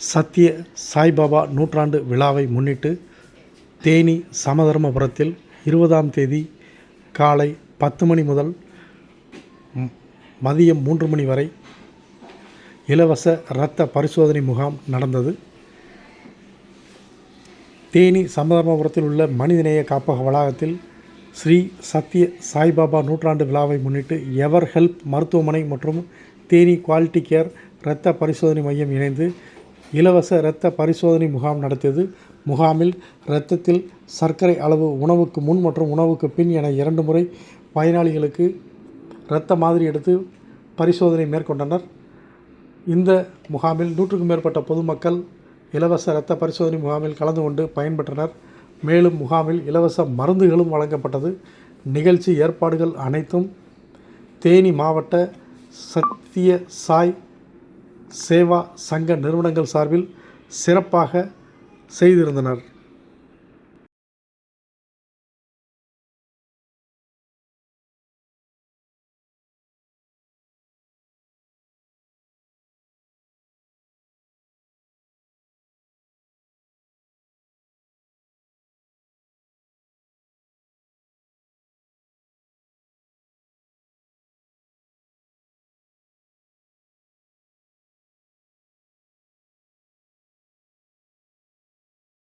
சத்ய சாய்பாபா நூற்றாண்டு விழாவை முன்னிட்டு தேனி சமதர்மபுரத்தில் இருபதாம் தேதி காலை பத்து மணி முதல் மதியம் மூன்று மணி வரை இலவச இரத்த பரிசோதனை முகாம் நடந்தது. தேனி சமதர்மபுரத்தில் உள்ள மனிதநேய காப்பக வளாகத்தில் ஸ்ரீ சத்ய சாய்பாபா நூற்றாண்டு விழாவை முன்னிட்டு எவர் ஹெல்ப் மருத்துவமனை மற்றும் தேனி குவாலிட்டி கேர் இரத்த பரிசோதனை மையம் இணைந்து இலவச இரத்த பரிசோதனை முகாம் நடத்தியது. முகாமில் இரத்தத்தில் சர்க்கரை அளவு உணவுக்கு முன் மற்றும் உணவுக்கு பின் என இரண்டு முறை பயனாளிகளுக்கு இரத்த மாதிரி எடுத்து பரிசோதனை மேற்கொண்டனர். இந்த முகாமில் நூற்றுக்கும் மேற்பட்ட பொதுமக்கள் இலவச இரத்த பரிசோதனை முகாமில் கலந்து கொண்டு பயன்பெற்றனர். மேலும் முகாமில் இலவச மருந்துகளும் வழங்கப்பட்டது. நிகழ்ச்சி ஏற்பாடுகள் அனைத்தும் தேனி மாவட்ட சத்திய சாய் சேவா சங்க நிறுவனங்கள் சார்பில் சிறப்பாக செய்திருந்தனர்.